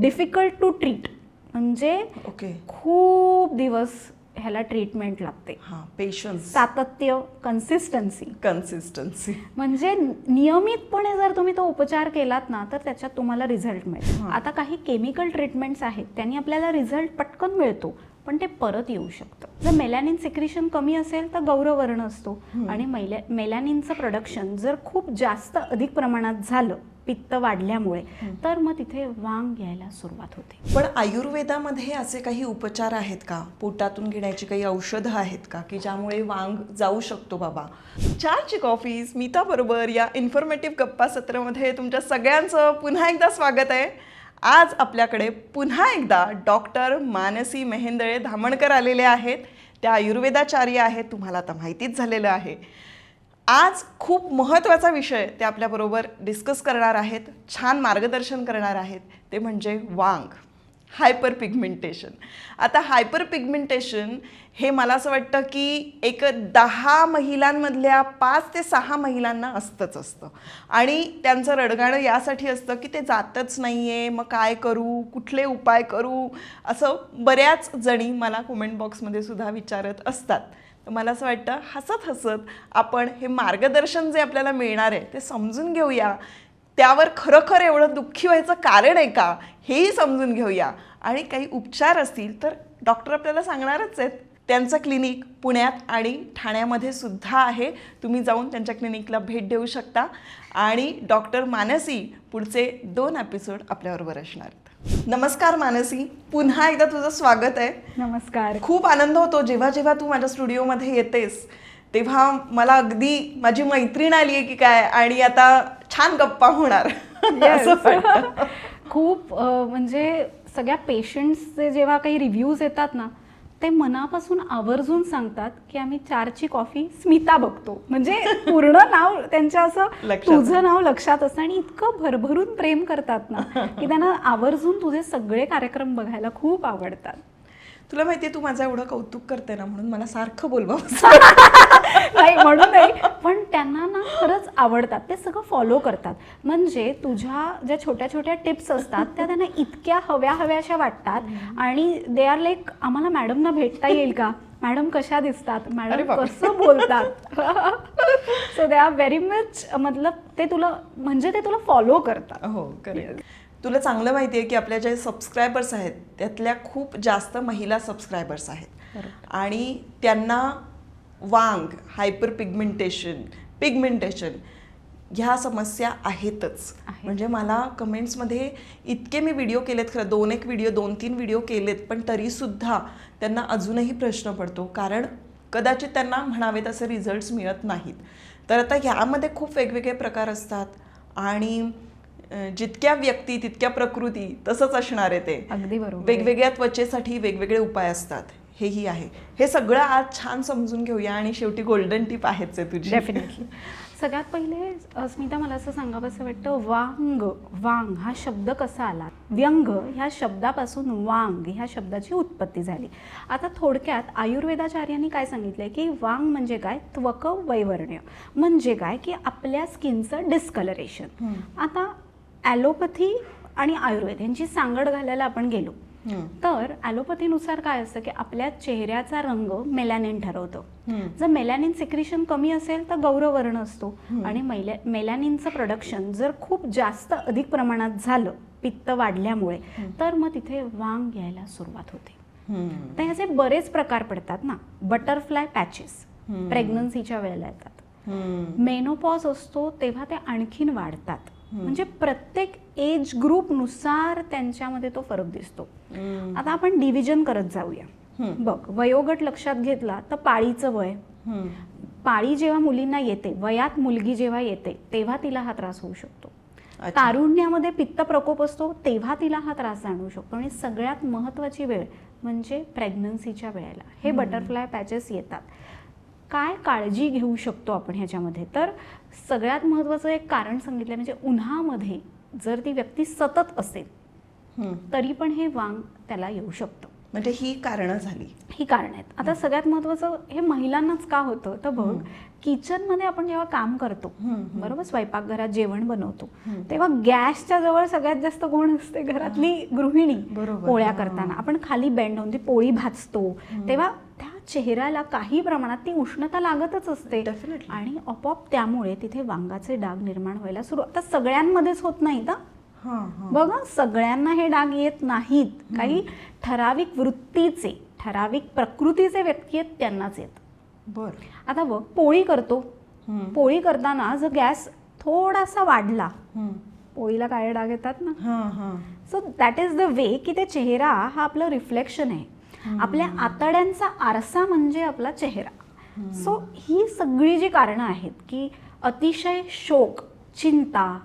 Difficult to treat म्हणजे okay खूप दिवस ह्याला ट्रीटमेंट लागते. हां पेशन्स सातत्य कन्सिस्टन्सी कन्सिस्टन्सी म्हणजे नियमितपणे जर तुम्ही तो उपचार केलात ना तर त्याच्यात तुम्हाला रिझल्ट मिळेल. आता काही केमिकल ट्रीटमेंट्स आहेत त्यांनी आपल्याला रिझल्ट पटकन मिळतो. पण ते परत येऊ शकतं. जर मेलॅनिन सिक्रिशन कमी असेल तर गौरवर्ण असतो. आणि मैल्या मेलॅनिनचं प्रोडक्शन जर खूप जास्त अधिक प्रमाणात झालं पित्त वाढल्यामुळे तर मग तिथे वांग यायला सुरुवात होते. पण आयुर्वेदामध्ये असे काही उपचार आहेत का? पोटातून घेण्याची काही औषधं आहेत का? की ज्यामुळे वांग जाऊ शकतो बाबा? चारची कॉफी स्मिता बरोबर या इन्फॉर्मेटिव्ह गप्पा सत्रामध्ये तुमच्या सगळ्यांचं पुन्हा एकदा स्वागत आहे. आज आपल्याकडे पुन्हा एकदा डॉक्टर मानसी मेहेंदळे धामणकर आलेले आहेत. त्या आयुर्वेदाचार्य आहेत तुम्हाला आता माहितीच झालेलं आहे. आज खूप महत्त्वाचा विषय ते आपल्याबरोबर डिस्कस करणार आहेत. छान मार्गदर्शन करणार आहेत. ते म्हणजे वांग. हायपर पिगमेंटेशन आता हायपर पिगमेंटेशन हे मला असं वाटतं की एक दहा महिलांमधल्या पाच ते सहा महिलांना असतंच असतं. आणि त्यांचं रडगाणं यासाठी असतं की ते जातच नाही आहे मग काय करू कुठले उपाय करू असं बऱ्याच जणी मला कमेंट बॉक्समध्ये सुद्धा विचारत असतात. तर मला असं वाटतं हसत हसत आपण हे मार्गदर्शन जे आपल्याला मिळणार आहे ते समजून घेऊया. त्यावर खरोखर एवढं दुःखी व्हायचं कारण आहे का हेही समजून घेऊया. आणि काही उपचार असतील तर डॉक्टर आपल्याला सांगणारच आहेत. त्यांचं क्लिनिक पुण्यात आणि ठाण्यामध्ये सुद्धा आहे. तुम्ही जाऊन त्यांच्या क्लिनिकला भेट देऊ शकता. आणि डॉक्टर मानसी पुढचे दोन एपिसोड आपल्याबरोबर असणार नमस्कार मानसी. पुन्हा एकदा तुझं स्वागत आहे. नमस्कार. खूप आनंद होतो जेव्हा जेव्हा तू माझ्या स्टुडिओमध्ये येतेस. तेव्हा मला अगदी माझी मैत्रीण आली आहे की काय आणि आता छान गप्पा होणार. असं. खूप म्हणजे सगळ्या पेशंट्सचे जेव्हा काही रिव्ह्यूज येतात ना ते मनापासून आवर्जून सांगतात की आम्ही चारची कॉफी स्मिता बघतो. म्हणजे पूर्ण नाव त्यांच्या असं तुझं नाव लक्षात असतं आणि इतकं भरभरून प्रेम करतात ना की त्यांना आवर्जून तुझे सगळे कार्यक्रम बघायला खूप आवडतात. तुला माहितीये तू माझं एवढं कौतुक करते ना म्हणून मला सारखं बोलवा. नाही म्हणून नाही पण त्यांना ना खरंच आवडतात. ते सगळं फॉलो करतात. म्हणजे तुझ्या ज्या छोट्या छोट्या टिप्स असतात त्या त्यांना इतक्या हव्या हव्याशा वाटतात. आणि दे आर लाईक आम्हाला मॅडमना भेटता येईल का? मॅडम कशा दिसतात? मॅडम. कसं बोलतात? So they are very much मतलब ते तुला म्हणजे ते तुला फॉलो करतात. हो करेक्ट तुला चांगलं माहिती आहे की आपल्या जे सबस्क्रायबर्स आहेत त्यातल्या खूप जास्त महिला सबस्क्रायबर्स आहेत. आणि त्यांना वांग हायपर पिगमेंटेशन पिगमेंटेशन ह्या समस्या आहेतच. आहेत. म्हणजे मला कमेंट्समध्ये इतके मी व्हिडिओ केलेत खरं दोन एक व्हिडिओ दोन तीन व्हिडिओ केलेत पण तरीसुद्धा त्यांना अजूनही प्रश्न पडतो. कारण कदाचित त्यांना म्हणावेत असे रिझल्ट्स मिळत नाहीत. तर आता ह्यामध्ये खूप वेगवेगळे प्रकार असतात. आणि जितक्या व्यक्ती तितक्या प्रकृती तसंच असणार आहे ते. अगदी बरोबर. वेगवेगळ्या त्वचेसाठी वेगवेगळे उपाय असतात. हेही आहे. हे सगळं आज छान समजून घेऊया आणि शेवटी गोल्डन टिप आहेच आहे तुझी. डेफिनेटली सगळ्यात पहिले अ, स्मिता मला असं सांगावंसं वाटतं वांग वांग हा शब्द कसा आला? व्यंग ह्या शब्दापासून वांग ह्या शब्दाची उत्पत्ती झाली. आता थोडक्यात आयुर्वेदाचार्यांनी काय सांगितलंय की वांग म्हणजे काय? त्वक वैवर्ण्य म्हणजे काय? की आपल्या स्किनचं डिस्कलरेशन आता ॲलोपॅथी आणि आयुर्वेद यांची सांगड घालायला आपण गेलो. तर ॲलोपॅथीनुसार काय असतं की आपल्या चेहऱ्याचा रंग मेलॅनिन ठरवतो. जर मेलॅनिन सिक्रिशन कमी असेल तर गौरवर्ण असतो आणि मेलॅनिनचं प्रोडक्शन जर खूप जास्त अधिक प्रमाणात झालं पित्त वाढल्यामुळे तर मग तिथे वांग यायला सुरुवात होते. तर ह्याचे बरेच प्रकार पडतात ना बटरफ्लाय पॅचेस. प्रेग्नन्सीच्या वेळेला येतात. मेनोपॉज असतो तेव्हा ते आणखीन वाढतात म्हणजे प्रत्येक एज ग्रुपनुसार त्यांच्यामध्ये तो फरक दिसतो. आता आपण डिव्हिजन करत जाऊया. बघ वयोगट लक्षात घेतला तर पाळीचं वय. पाळी जेव्हा मुलींना येते वयात मुलगी जेव्हा येते तेव्हा तिला हा त्रास होऊ शकतो. तारुण्यामध्ये पित्त प्रकोप असतो तेव्हा तिला हा त्रास जाणवू शकतो. आणि सगळ्यात महत्त्वाची वेळ म्हणजे प्रेग्नन्सीच्या वेळेला. हे बटरफ्लाय पॅचेस येतात. काय काळजी घेऊ शकतो आपण ह्याच्यामध्ये तर सगळ्यात महत्त्वाचं एक कारण सांगितलं म्हणजे उन्हामध्ये जर ती व्यक्ती सतत असेल. तरी पण हे वांग त्याला येऊ शकतं म्हणजे ही कारणं झाली. ही कारण आहेत. आता सगळ्यात महत्वाचं हे महिलांनाच का होतं? तर बघ किचनमध्ये आपण जेव्हा काम करतो बरोबर? स्वयंपाकघरात जेवण बनवतो तेव्हा गॅसच्या जवळ सगळ्यात जास्त कोण असते? घरातली गृहिणी. पोळ्या करताना. आपण खाली बेंड होऊन ती पोळी भाजतो. तेव्हा त्या चेहऱ्याला काही प्रमाणात ती उष्णता लागतच असते. आणि आपोआप त्यामुळे तिथे वांगाचे डाग निर्माण व्हायला सुरू आता सगळ्यांमध्येच होत नाही हां. बघा सगळ्यांना हे डाग येत नाहीत. काही ठराविक वृत्तीचे ठराविक प्रकृतीचे व्यक्ती आहेत त्यांनाच येत. बरं. आता बघ पोळी करतो. पोळी करताना जर गॅस थोडासा वाढला. पोळीला काळे डाग येतात ना? हां हां. So that is the way की ते चेहरा हा आपलं रिफ्लेक्शन आहे. आपल्या आतड्यांचा आरसा म्हणजे आपला चेहरा. सो ही सगळी जी कारणं आहेत की अतिशय शोक चिंता.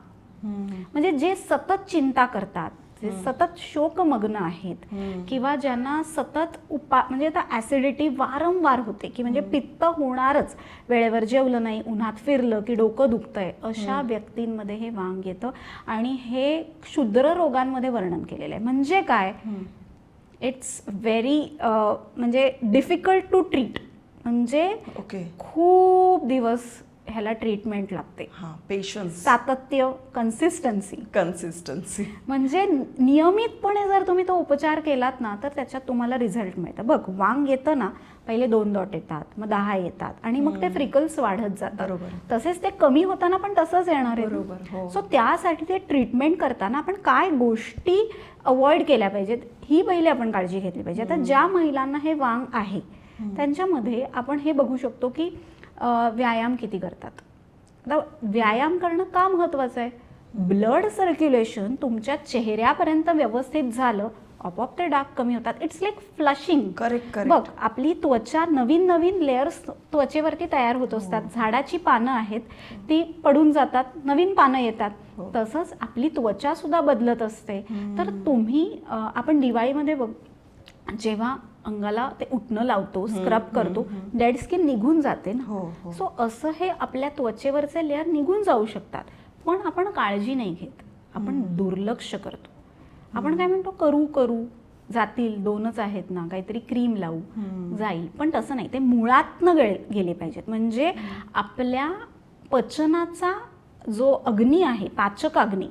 म्हणजे जे सतत चिंता करतात जे सतत शोकमग्न आहेत किंवा ज्यांना सतत उपा म्हणजे आता ॲसिडिटी वारंवार होते की म्हणजे पित्त होणारच. वेळेवर जेवलं नाही उन्हात फिरलं की डोकं दुखतंय अशा व्यक्तींमध्ये हे वांग येतं आणि हे क्षुद्र रोगांमध्ये वर्णन केलेलं आहे. म्हणजे काय? इट्स व्हेरी म्हणजे डिफिकल्ट टू ट्रीट म्हणजे खूप दिवस ह्याला ट्रीटमेंट लागते. हां पेशन्स सातत्य कन्सिस्टन्सी कन्सिस्टन्सी म्हणजे नियमितपणे जर तुम्ही तो उपचार केलात ना तर त्याच्यात तुम्हाला रिझल्ट मिळतं. बघ वांग येतं ना पहिले दोन डॉट येतात मग दहा येतात आणि मग ते फ्रिकल्स वाढत जातात. बरोबर. तसेच ते कमी होताना पण तसंच येणार बरोबर, हो. आहे सो त्यासाठी ते ट्रीटमेंट करताना आपण काय गोष्टी अवॉइड केल्या पाहिजेत ही पहिले आपण काळजी घेतली पाहिजे. आता ज्या महिलांना हे वांग आहे त्यांच्यामध्ये आपण हे बघू शकतो की व्यायाम किती करतात? आता व्यायाम करणं का महत्वाचं आहे? ब्लड सर्क्युलेशन तुमच्या चेहऱ्यापर्यंत व्यवस्थित झालं आपोआप ते डाग कमी होतात. इट्स लाईक फ्लशिंग करेक्ट बघ आपली त्वचा नवीन नवीन लेयर्स त्वचेवरती तयार होत असतात. झाडाची पानं आहेत ती पडून जातात नवीन पानं येतात. तसंच आपली त्वचा सुद्धा बदलत असते. तर तुम्ही आपण दिवाळीमध्ये बघ जेव्हा अंगाला ते उठणं लावतो स्क्रब करतो. डेड स्किन निघून जाते हो, ना. हो. सो असं हे आपल्या त्वचेवरचे लेअर निघून जाऊ शकतात. पण आपण काळजी नाही घेत. आपण दुर्लक्ष करतो. आपण काय म्हणतो? करू करू. जातील दोनच आहेत ना. काहीतरी क्रीम लावू. जाईल पण तसं नाही. ते मुळातनं गेले गेले पाहिजेत. म्हणजे आपल्या पचनाचा जो अग्नी आहे पाचक अग्नी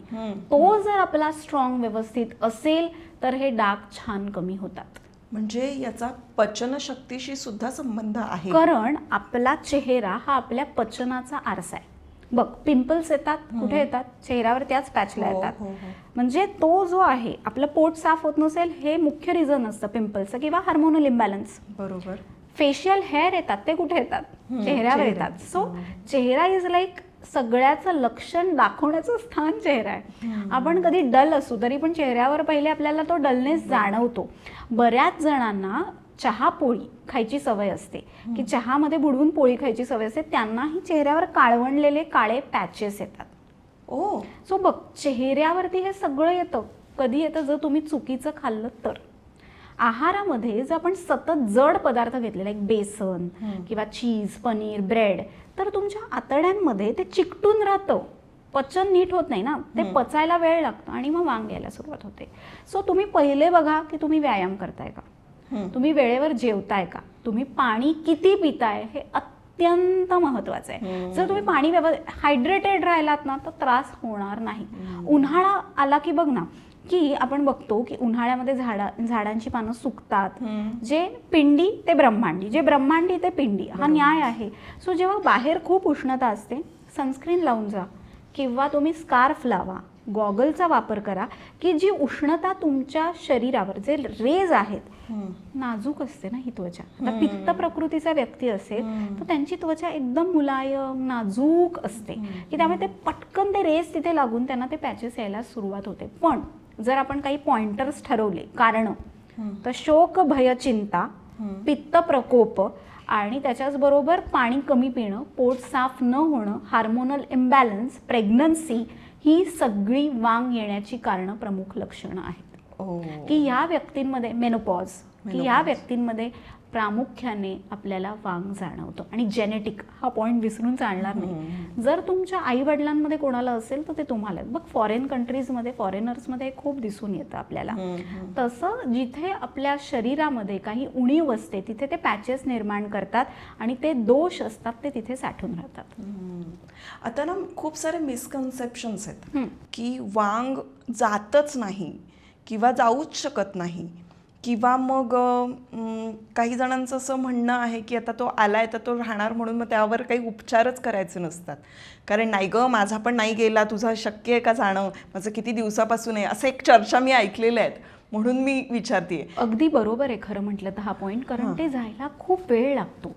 तो जर आपला स्ट्रॉंग व्यवस्थित असेल तर हे डाग छान कमी होतात. म्हणजे याचा पचनशक्तीशी सुद्धा संबंध आहे. कारण आपला चेहरा हा आपल्या पचनाचा आरसा आहे. बघ पिंपल्स येतात कुठे येतात? चेहऱ्यावर त्याच पॅचला हो, येतात. हो, हो. म्हणजे तो जो आहे आपलं पोट साफ होत नसेल हे मुख्य रिझन असतं पिंपल्सचं किंवा हार्मोनल इम्बॅलन्स बरोबर. फेशियल हेअर येतात ते कुठे येतात? चेहऱ्यावर येतात. सो चेहरा इज लाईक सगळ्याचं लक्षण दाखवण्याचं स्थान चेहरा आहे. आपण कधी डल असू तरी पण चेहऱ्यावर पहिले आपल्याला तो डलनेस जाणवतो. बऱ्याच जणांना चहा पोळी खायची सवय असते. की चहामध्ये बुडवून पोळी खायची सवय असते. त्यांनाही चेहऱ्यावर काळवणलेले काळे पॅचेस येतात. ओ. सो बघ चेहऱ्यावरती हे सगळं येतं. कधी येतं? जर तुम्ही चुकीचं खाल्लं तर. आहारामध्ये जर आपण सतत जड पदार्थ घेतले लाईक बेसन किंवा चीज पनीर ब्रेड तर तुमच्या आतड्यांमध्ये ते चिकटून राहतं. पचन नीट होत नाही ना ते पचायला वेळ लागतो आणि मग वांग यायला सुरुवात होते. सो तुम्ही पहिले बघा की तुम्ही व्यायाम करताय का. तुम्ही वेळेवर जेवताय का? तुम्ही पाणी किती पिताय हे अत्यंत महत्वाचं आहे. जर तुम्ही पाणी हायड्रेटेड राहिलात ना तर त्रास होणार नाही. उन्हाळा आला की बघ ना की आपण बघतो की उन्हाळ्यामध्ये झाडा झाडांची पानं सुकतात. जे पिंडी ते ब्रह्मांडी. जे ब्रह्मांडी ते पिंडी. हा न्याय आहे. सो जेव्हा बाहेर खूप उष्णता असते सनस्क्रीन लावून जा. किंवा तुम्ही स्कार्फ लावा गॉगलचा वापर करा की जी उष्णता तुमच्या शरीरावर जे रेज आहेत नाजूक असते ना ही त्वचा. आता पित्त प्रकृतीचा व्यक्ती असेल तर त्यांची त्वचा एकदम मुलायम नाजूक असते. की त्यामुळे ते पटकन ते रेस तिथे लागून त्यांना ते पॅचेस यायला सुरुवात होते. पण जर आपण काही पॉइंटर्स ठरवले कारण तर शोक भय चिंता पित्त प्रकोप आणि त्याच्याच बरोबर पाणी कमी पिणं पोट साफ न होणं हार्मोनल इम्बॅलन्स प्रेग्नन्सी ही सगळी वांग येण्याची कारणं प्रमुख लक्षणं आहेत. ओ की या व्यक्तींमध्ये मेनोपॉज की या व्यक्तींमध्ये प्रामुख्याने आपल्याला वांग जाणवतं. आणि जेनेटिक हा पॉईंट विसरून चालणार नाही. जर तुमच्या आई वडिलांमध्ये कोणाला असेल तर ते तुम्हाला. बघ फॉरेन कंट्रीजमध्ये फॉरेनर्समध्ये खूप दिसून येतं आपल्याला. तसं जिथे आपल्या शरीरामध्ये काही उणीव असते तिथे ते पॅचेस निर्माण करतात आणि ते दोष असतात ते तिथे साठून राहतात. आता ना खूप सारे मिसकन्सेप्शन्स आहेत. की वांग जातच नाही किंवा जाऊच शकत नाही. किंवा मग काही जणांचं असं म्हणणं आहे की आता तो आलाय तर तो राहणार म्हणून मग त्यावर काही उपचारच करायचे नसतात. कारण नाही ग माझा पण नाही गेला तुझा शक्य आहे का जाणं? माझं किती दिवसापासून आहे? असं एक चर्चा मी ऐकलेल्या आहेत म्हणून मी विचारते अगदी बरोबर आहे खरं म्हटलं तर हा पॉईंट कारण ते जायला खूप वेळ लागतो.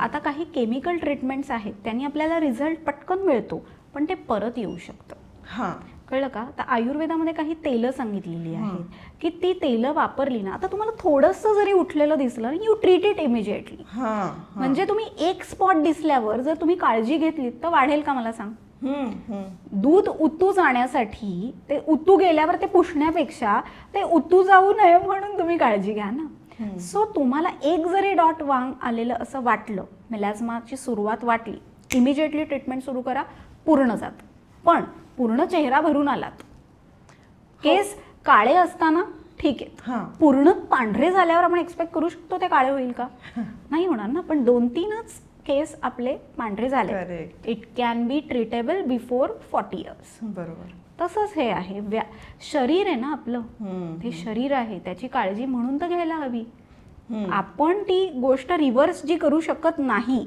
आता काही केमिकल ट्रीटमेंट्स आहेत त्यांनी आपल्याला रिझल्ट पटकन मिळतो पण ते परत येऊ शकतं. हां. कळलं का? तर आयुर्वेदामध्ये काही तेलं सांगितलेली आहेत की ती तेलं वापरली ना आता तुम्हाला थोडंसं जरी उठलेलं दिसलं यू ट्रीट इट इमिजिएटली हां म्हणजे तुम्ही एक स्पॉट दिसल्यावर जर तुम्ही काळजी घेतली तर वाढेल का मला सांग. दूध उतू जाण्यासाठी ते उतू गेल्यावर ते पुसण्यापेक्षा ते उतू जाऊ नये म्हणून तुम्ही काळजी घ्या ना. सो तुम्हाला एक जरी डॉट वांग आलेलं असं वाटलं मेलॅझमाची सुरुवात वाटली इमिजिएटली ट्रीटमेंट सुरू करा पूर्ण जात. पण पूर्ण चेहरा भरून आलात. केस काळे असताना ठीक आहे. हां. पूर्ण पांढरे झाल्यावर आपण एक्सपेक्ट करू शकतो ते काळे होईल का? नाही होणार ना. पण दोन तीनच केस आपले पांढरे झाले. It can be treatable before forty years बरोबर. तसंच हे आहे. व्या शरीर आहे ना आपलं. ते शरीर आहे. त्याची काळजी म्हणून तर घ्यायला हवी. आपण ती गोष्ट रिव्हर्स जी करू शकत नाही.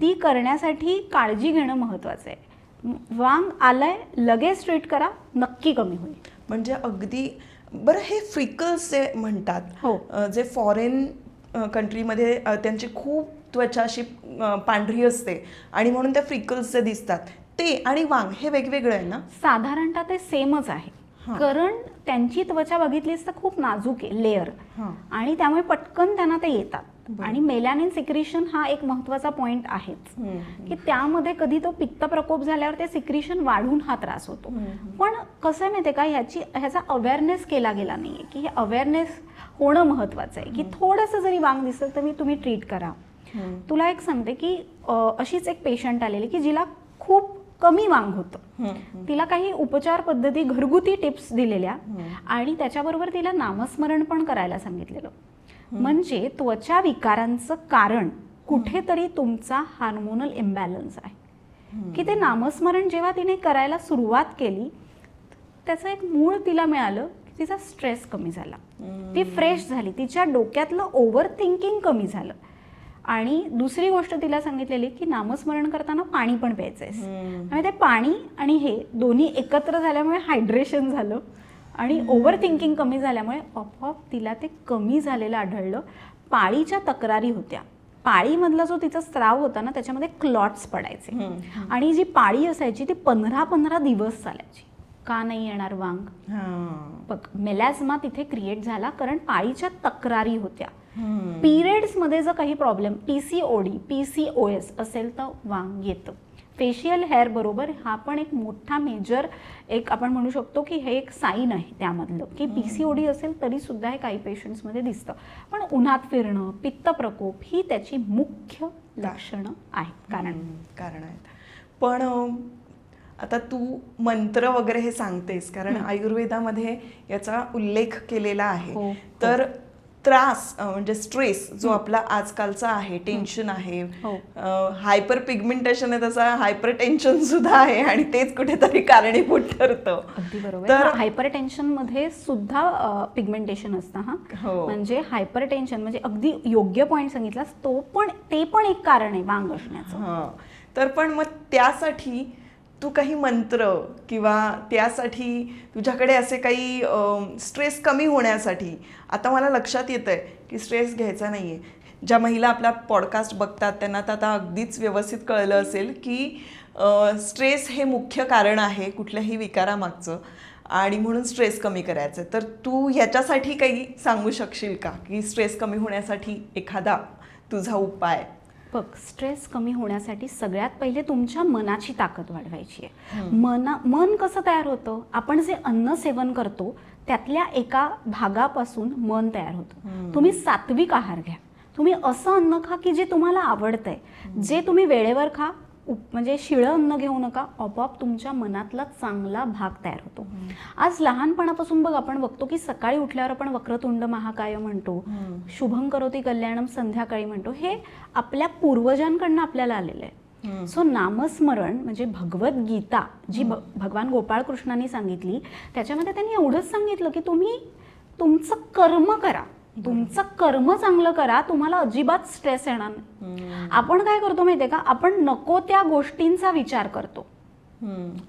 ती करण्यासाठी काळजी घेणं महत्वाचं आहे. वांग आलंय लगेच ट्रीट करा नक्की कमी होईल म्हणजे अगदी बरं हे फ्रिकल्स जे म्हणतात हो. जे फॉरेन कंट्रीमध्ये त्यांची खूप त्वचा अशी पांढरी असते आणि म्हणून त्या फ्रिकल्स जे दिसतात ते आणि वांग हे वेगवेगळं आहे ना साधारणतः ते सेमच आहे. कारण त्यांची त्वचा बघितलीस तर खूप नाजूक आहे लेअर. आणि त्यामुळे पटकन त्यांना ते येतात. आणि मेलॅनिन सिक्रिशन हा एक महत्त्वाचा पॉइंट आहेच. की त्यामध्ये कधी तो पित्त प्रकोप झाल्यावर ते सिक्रिशन वाढून हा त्रास होतो. पण कसं आहे माहिती का? ह्याची ह्याचा अवेअरनेस केला गेला नाहीये. की हे अवेअरनेस होणं महत्वाचं आहे. की थोडंसं जरी वांग दिसलं तर मी तुम्ही ट्रीट करा. तुला एक सांगते की अशीच एक पेशंट आलेली की जिला खूप कमी वांग होतं. तिला काही उपचार पद्धती घरगुती टिप्स दिलेल्या आणि त्याच्याबरोबर तिला नामस्मरण पण करायला सांगितलेलं. म्हणजे त्वचा विकारांचं कारण कुठेतरी तुमचा हार्मोनल इम्बॅलन्स आहे. की ते नामस्मरण जेव्हा तिने करायला सुरुवात केली त्याचं एक मूळ तिला मिळालं की तिचा स्ट्रेस कमी झाला. ती फ्रेश झाली. तिच्या डोक्यातलं ओव्हर थिंकिंग कमी झालं. आणि दुसरी गोष्ट तिला सांगितलेली की नामस्मरण करताना पाणी पण प्यायचंय. हम्म. आणि ते पाणी आणि हे दोन्ही एकत्र झाल्यामुळे हायड्रेशन झालं. आणि ओव्हर थिंकिंग कमी झाल्यामुळे आपोआप तिला ते कमी झालेलं आढळलं. पाळीच्या तक्रारी होत्या. पाळीमधला जो तिचा स्त्राव होता ना त्याच्यामध्ये क्लॉट्स पडायचे. आणि जी पाळी असायची ती पंधरा पंधरा दिवस चालायची. का नाही येणार वांग. बघ मेलॅझमा तिथे क्रिएट झाला कारण पाळीच्या तक्रारी होत्या. पिरियड्समध्ये जर काही problem P C O D P C O S असेल तर वांग येतं. फेशियल हेअर बरोबर हा पण एक मोठा मेजर एक आपण म्हणू शकतो की हे एक साईन आहे त्यामधलं. की पी सी ओ डी असेल तरी सुद्धा हे काही पेशंट्समध्ये दिसतं. पण उन्हात फिरणं पित्त प्रकोप ही त्याची मुख्य लक्षणं आहेत. कारण कारण आहेत. पण आता तू मंत्र वगैरे हे सांगतेस कारण आयुर्वेदामध्ये याचा उल्लेख केलेला हो, आहे हो. तर त्रास म्हणजे स्ट्रेस जो आपला आजकालचा आहे टेन्शन आहे हो. हायपर पिगमेंटेशन आहे तसा हायपर टेन्शन सुद्धा आहे आणि तेच कुठेतरी कारणीभूत ठरतं. अगदी बरोबर. तर हायपर टेन्शनमध्ये सुद्धा पिगमेंटेशन असतं हा. हो. म्हणजे हायपर टेन्शन म्हणजे अगदी योग्य पॉईंट सांगितलास तो पण ते पण एक कारण आहे वांग असण्याचं. हां. तर पण मग त्यासाठी तू काही मंत्र किंवा त्यासाठी तुझ्याकडे असे काही स्ट्रेस कमी होण्यासाठी आता मला लक्षात येतं आहे की स्ट्रेस घ्यायचा नाही आहे ज्या महिला आपला पॉडकास्ट बघतात त्यांना तर आता अगदीच व्यवस्थित कळलं असेल की स्ट्रेस हे मुख्य कारण आहे कुठल्याही विकारामागचं आणि म्हणून स्ट्रेस कमी करायचं आहे. तर तू ह्याच्यासाठी काही सांगू शकशील का की स्ट्रेस कमी होण्यासाठी एखादा तुझा उपाय बघ स्ट्रेस कमी होण्यासाठी सगळ्यात पहिले तुमच्या मनाची ताकद वाढवायची आहे. मना मन कसं तयार होतं? आपण जे अन्न सेवन करतो त्यातल्या एका भागापासून मन तयार होतं. तुम्ही सात्विक आहार घ्या. तुम्ही असं अन्न खा की जे तुम्हाला आवडतंय. जे तुम्ही वेळेवर खा उप- म्हणजे शिळं अन्न घेऊ नका आपोआप तुमच्या मनातला चांगला भाग तयार होतो. आज लहानपणापासून बघ आपण बघतो की सकाळी उठल्यावर आपण वक्रतुंड महाकाय म्हणतो शुभं करोती कल्याणम संध्याकाळी म्हणतो हे आपल्या पूर्वजांकडनं आपल्याला आलेलं आहे. सो नामस्मरण म्हणजे भगवद्गीता जी भगवान गोपाळकृष्णांनी सांगितली त्याच्यामध्ये त्यांनी एवढंच सांगितलं की तुम्ही तुमचं कर्म करा. तुमचं कर्म चांगलं करा तुम्हाला अजिबात स्ट्रेस येणार नाही. आपण काय करतो माहितीये का? आपण नको त्या गोष्टींचा विचार करतो.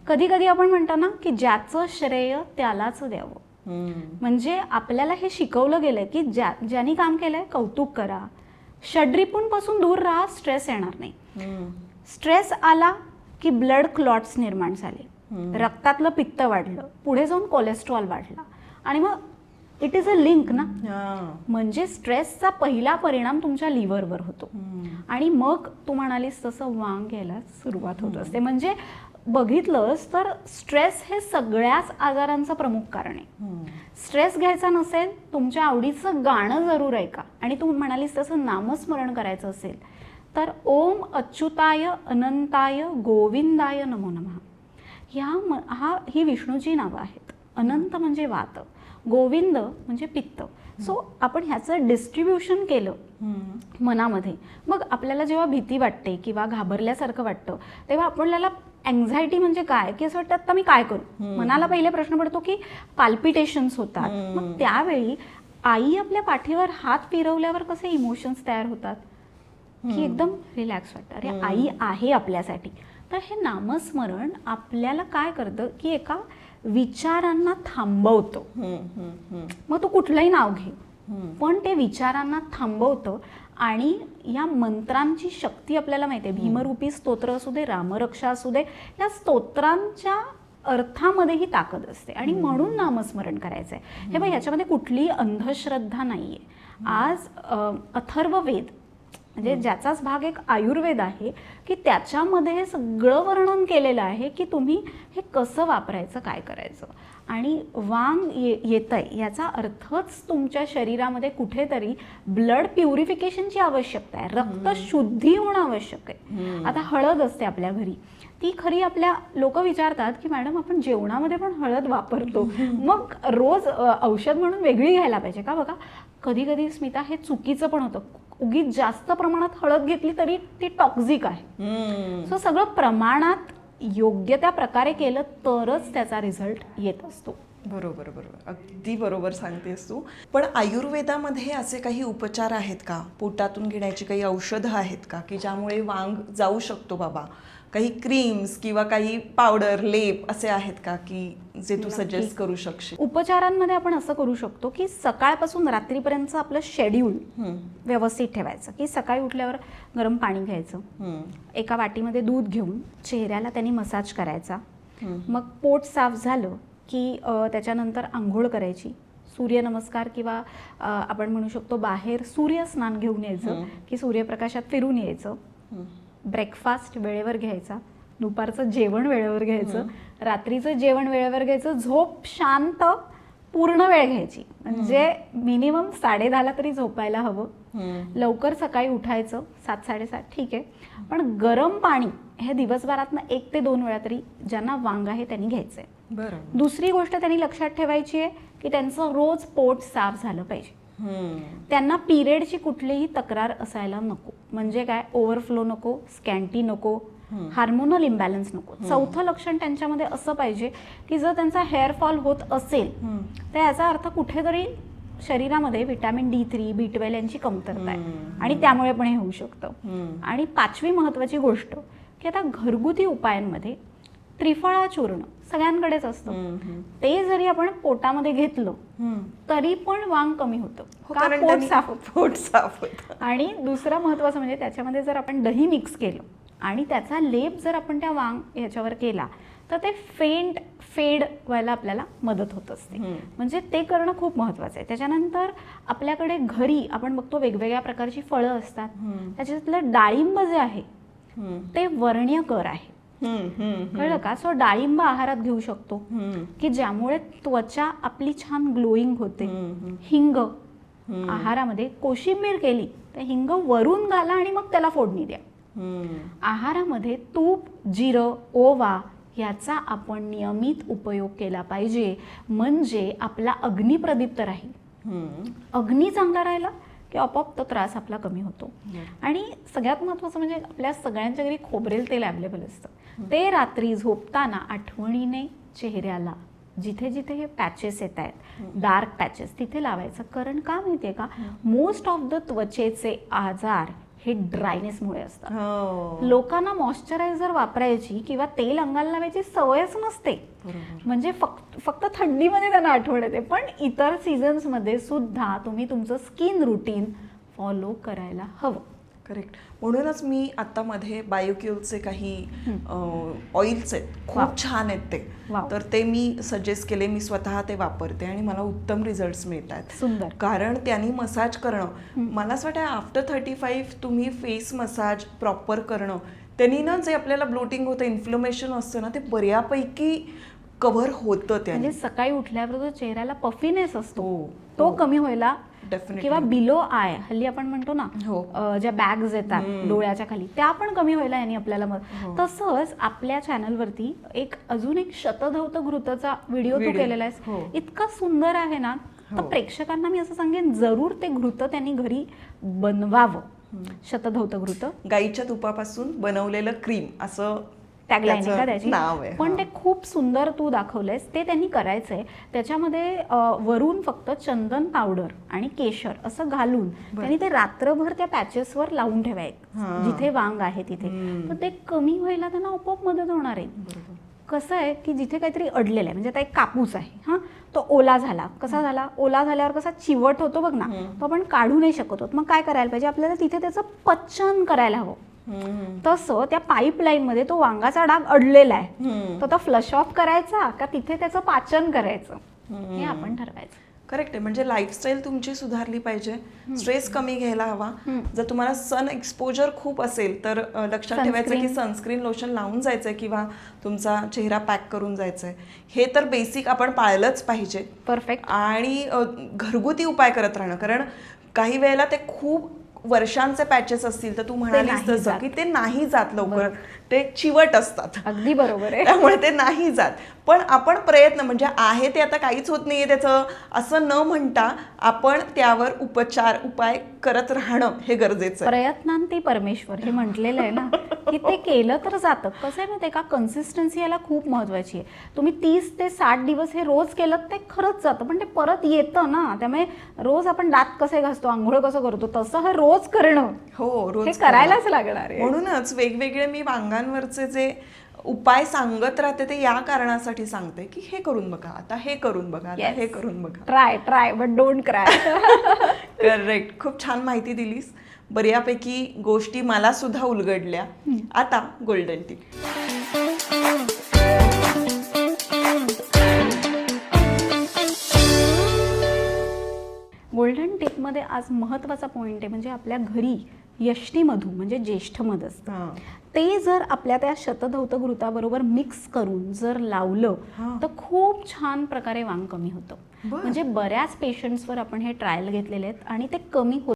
कधी कधी आपण म्हणतो ना की ज्याचं श्रेय त्यालाच द्यावं. म्हणजे आपल्याला हे शिकवलं गेलंय की ज्या ज्यांनी काम केलंय कौतुक करा. षड्रिपूंपासून दूर राहा स्ट्रेस येणार नाही. स्ट्रेस आला की ब्लड क्लॉट्स निर्माण झाले. रक्तातलं पित्त वाढलं. पुढे जाऊन कोलेस्ट्रॉल वाढला. आणि मग इट इज अ लिंक ना? म्हणजे स्ट्रेसचा पहिला परिणाम तुमच्या लिव्हरवर होतो. आणि मग तू म्हणालीस तसं वांग यायला सुरुवात होत असते. म्हणजे बघितलंस तर स्ट्रेस हे सगळ्याच आजारांचं प्रमुख कारण आहे. स्ट्रेस घ्यायचा नसेल तुमच्या आवडीचं गाणं जरूर ऐका. आणि तू म्हणालीस तसं नामस्मरण करायचं असेल तर ओम अच्युताय अनंताय गोविंदाय नमो नमः. ह्या म हा ही विष्णूची नावं आहेत. अनंत म्हणजे वात. गोविंद म्हणजे पित्त. सो आपण ह्याचं डिस्ट्रीब्युशन केलं मनामध्ये. मग आपल्याला जेव्हा भीती वाटते किंवा घाबरल्यासारखं वाटतं तेव्हा आपल्याला अँझायटी म्हणजे काय? की असं वाटतं आता मी काय करू? मनाला पहिले प्रश्न पडतो की पाल्पिटेशन्स होतात. मग त्यावेळी आई आपल्या पाठीवर हात फिरवल्यावर कसे इमोशन्स तयार होतात? की एकदम रिलॅक्स वाटतं. अरे आई आहे आपल्यासाठी. तर हे नामस्मरण आपल्याला काय करतं? की एका विचारांना थांबवतो. मग तू कुठलंही नाव घे. पण ते विचारांना थांबवतं आणि या मंत्रांची शक्ती आपल्याला माहिती आहे. भीमरूपी स्तोत्र असू दे रामरक्षा असू दे या स्तोत्रांच्या अर्थामध्येही ताकद असते. आणि म्हणून नामस्मरण करायचं आहे हे बघ याच्यामध्ये कुठलीही अंधश्रद्धा नाहीये. आज अ, अथर्ववेद म्हणजे ज्याचाच भाग एक आयुर्वेद आहे की त्याच्यामध्ये हे सगळं वर्णन केलेलं आहे की तुम्ही हे कसं वापरायचं काय करायचं. आणि वांग ये येत आहे याचा अर्थच तुमच्या शरीरामध्ये कुठेतरी ब्लड प्युरिफिकेशनची आवश्यकता आहे. रक्त शुद्धी होणं आवश्यक आहे. आता हळद असते आपल्या घरी. ती खरी आपल्या लोक विचारतात की मॅडम आपण जेवणामध्ये पण हळद वापरतो. मग रोज औषध म्हणून वेगळी घ्यायला पाहिजे का? बघा कधी कधी स्मिता हे चुकीचं पण होतं. उगीच जास्त प्रमाणात हळद घेतली तरी ती टॉक्झिक आहे. सो सगळं प्रमाणात योग्य त्या प्रकारे केलं तरच त्याचा रिझल्ट येत असतो. बरोबर बरोबर. अगदी बरोबर सांगतेस तू. पण आयुर्वेदामध्ये असे काही उपचार आहेत का? पोटातून घेण्याची काही औषधं आहेत का? की ज्यामुळे वांग जाऊ शकतो बाबा? काही क्रीम्स किंवा काही पावडर लेप असे आहेत का? की जे तू सजेस्ट करू शकशील. उपचारांमध्ये आपण असं करू शकतो की सकाळपासून रात्रीपर्यंतचं आपलं शेड्यूल व्यवस्थित ठेवायचं. की सकाळी उठल्यावर गरम पाणी घ्यायचं. एका वाटीमध्ये दूध घेऊन चेहऱ्याला त्यांनी मसाज करायचा. मग पोट साफ झालं की त्याच्यानंतर आंघोळ करायची. सूर्यनमस्कार किंवा आपण म्हणू शकतो बाहेर सूर्यस्नान घेऊन यायचं. की सूर्यप्रकाशात फिरून यायचं. ब्रेकफास्ट वेळेवर घ्यायचा. दुपारचं जेवण वेळेवर घ्यायचं. रात्रीचं जेवण वेळेवर घ्यायचं. झोप शांत पूर्ण वेळ घ्यायची. म्हणजे मिनिमम साडे दहाला तरी झोपायला हवं. लवकर सकाळी उठायचं. सात साडेसात ठीक आहे. पण गरम पाणी हे दिवसभरातनं एक ते दोन वेळा तरी ज्यांना वांग आहे त्यांनी घ्यायचं आहे बरं दुसरी गोष्ट त्यांनी लक्षात ठेवायची आहे की त्यांचं रोज पोट साफ झालं पाहिजे. त्यांना पिरियडची कुठलीही तक्रार असायला नको. म्हणजे काय? ओव्हरफ्लो नको स्कॅन्टी नको हार्मोनल इम्बॅलन्स नको. चौथं लक्षण त्यांच्यामध्ये असं पाहिजे की जर त्यांचा हेअरफॉल होत असेल. तर याचा अर्थ कुठेतरी शरीरामध्ये vitamin D three B twelve यांची कमतरता आहे. आणि त्यामुळे पण हे होऊ शकतं. आणि पाचवी महत्वाची गोष्ट की आता घरगुती उपायांमध्ये त्रिफळा चूर्ण सगळ्यांकडेच असतं. ते जरी आपण पोटामध्ये घेतलं. तरी पण वांग कमी होतं हो, पोट साफ पोट साफ होतं आणि दुसरं महत्त्वाचं म्हणजे त्याच्यामध्ये जर आपण दही मिक्स केलं आणि त्याचा लेप जर आपण त्या वांग ह्याच्यावर केला तर ते फेंट फेड व्हायला आपल्याला मदत होत असते. म्हणजे ते करणं खूप महत्त्वाचं आहे त्याच्यानंतर आपल्याकडे घरी आपण बघतो वेगवेगळ्या प्रकारची फळं असतात. त्याच्यातलं डाळिंब जे आहे. ते वर्ण्य कर आहे. कळलं का? सो डाळिंब आहारात घेऊ शकतो. की ज्यामुळे त्वचा आपली छान ग्लोईंग होते. हिंग. आहारामध्ये कोशिंबीर केली तर हिंग वरून घाला आणि मग त्याला फोडणी द्या. आहारामध्ये तूप जिरं ओवा याचा आपण नियमित उपयोग केला पाहिजे. म्हणजे आपला अग्नी प्रदीप्त राहील. अग्नी चांगला राहिला की आपोआप तो त्रास आपला कमी होतो. आणि सगळ्यात महत्त्वाचं म्हणजे आपल्या सगळ्यांच्या घरी खोबरेल तेल अवेलेबल असतं. ते रात्री झोपताना आठवणीने चेहऱ्याला जिथे जिथे हे पॅचेस येत आहेत डार्क पॅचेस तिथे लावायचं. कारण का माहितीये का? मोस्ट ऑफ द त्वचेचे आजार हे ड्रायनेसमुळे असतात हो. लोकांना मॉइश्चरायझर वापरायची किंवा तेल अंगाला लावायची सवयच नसते. म्हणजे फक्त फक्त थंडीमध्ये त्यांना आठवण येते पण इतर सीझन्समध्ये सुद्धा तुम्ही तुमचं स्किन रुटीन फॉलो करायला हवं करेक्ट म्हणूनच मी आता मध्ये बायोक्युलचे काही ऑइल्स आहेत. खूप छान आहेत ते. तर ते मी सजेस्ट केले. मी स्वतः ते वापरते आणि मला उत्तम रिझल्ट मिळत आहेत सुंदर. कारण त्यांनी मसाज करणं. मला असं वाटतं आफ्टर थर्टी फाईव्ह तुम्ही फेस मसाज प्रॉपर करणं. त्यांनी ना जे आपल्याला ब्लोटिंग होतं इन्फ्लमेशन असतं ना ते बऱ्यापैकी कव्हर होतं त्याने. म्हणजे सकाळी उठल्यावर जो चेहऱ्याला पफिनेस असतो. हो, तो हो. कमी व्हायला किंवा बिलो आय हल्ली आपण म्हणतो ना हो. ज्या बॅग्स येतात डोळ्याच्या खाली त्या पण कमी व्हायला यांनी आपल्याला मदत हो. तसंच आपल्या चॅनलवरती एक अजून एक शतधौत घृतचा व्हिडिओ तू. केलेला हो. आहेस इतका सुंदर आहे ना तर हो. प्रेक्षकांना मी असं सांगेन जरूर ते घृत त्यांनी घरी बनवावं शतधौत घृत गाईच्या तुपापासून बनवलेलं क्रीम असं टॅगलाईन आहे का त्याचं? पण. ते खूप सुंदर तू दाखवलंयस. ते त्यांनी करायचंय. त्याच्यामध्ये वरून फक्त चंदन पावडर आणि केशर असं घालून त्यांनी ते रात्रभर त्या पॅचेसवर लावून ठेवायचं हा. जिथे वांग आहे तिथे. तर ते कमी व्हायला त्यांना आपोआप मदत होणार आहे. कसं आहे की जिथे काहीतरी अडलेलं आहे म्हणजे आता एक कापूस आहे हां? तो ओला झाला. कसा झाला? ओला झाल्यावर कसा चिवट होतो बघ ना तो आपण काढू नाही शकत होत. मग काय करायला पाहिजे? आपल्याला तिथे त्याचं पचन करायला हवं. तसं त्या पाईपलाईनमध्ये तो वांगाचा डाग अडलेला आहे. तर तो फ्लश ऑफ करायचा का तिथे त्याचं पाचन करायचं? हे आपण ठरवायचं. करेक्ट आहे. म्हणजे लाईफस्टाईल तुमची सुधारली पाहिजे. स्ट्रेस कमी घ्यायला हवा. जर तुम्हाला सन एक्सपोजर खूप असेल तर लक्षात ठेवायचं की सनस्क्रीन लोशन लावून जायचंय किंवा तुमचा चेहरा पॅक करून जायचंय. हे तर बेसिक आपण पाळलंच पाहिजे. परफेक्ट आणि घरगुती उपाय करत राहणं. कारण काही वेळेला ते खूप वर्षांचे पॅचेस असतील तर तू म्हणालीस तसं. की ते नाही जात लवकर ते चिवट असतात. अगदी बरोबर आहे. त्यामुळे ते नाही जात. पण आपण प्रयत्न म्हणजे आहे ते आता काहीच होत नाहीये त्याचं. असं न म्हणता आपण त्यावर उपचार उपाय करत राहणं हे गरजेचं आहे. प्रयत्नांती परमेश्वर हे म्हटलेलं आहे ना की ते केलं तर जातं. कसं आहे माहिती आहे का? कन्सिस्टन्सी याला खूप महत्वाची आहे. तुम्ही तीस ते साठ दिवस हे रोज केलं ते खरंच जातं. पण ते परत येतं ना. त्यामुळे रोज आपण दात कसे घासतो आंघोळ कसं करतो तसं हे रोज करणं. हो रोज करायलाच लागणार आहे. म्हणूनच वेगवेगळे मी वांगांवरचे जे उपाय सांगत राहते ते या कारणासाठी सांगते की हे करून बघा आता हे करून बघा आता Yes. हे करून बघा. Try try but don't cry correct खूप छान माहिती दिलीस. बऱ्यापैकी गोष्टी मला सुद्धा उलगडल्या. आता गोल्डन टिप गोल्डन टिपमध्ये आज महत्त्वाचा पॉईंट आहे म्हणजे आपल्या घरी यष्टीमधू म्हणजे ज्येष्ठ मध असतं ते जर आपल्या त्या शतधौत घृताबरोबर मिक्स करून जर लावलं. तर खूप छान प्रकारे वांग कमी होतं. म्हणजे बऱ्याच पेशंट्सवर आपण हे ट्रायल घेतलेले आहेत आणि ते कमी होत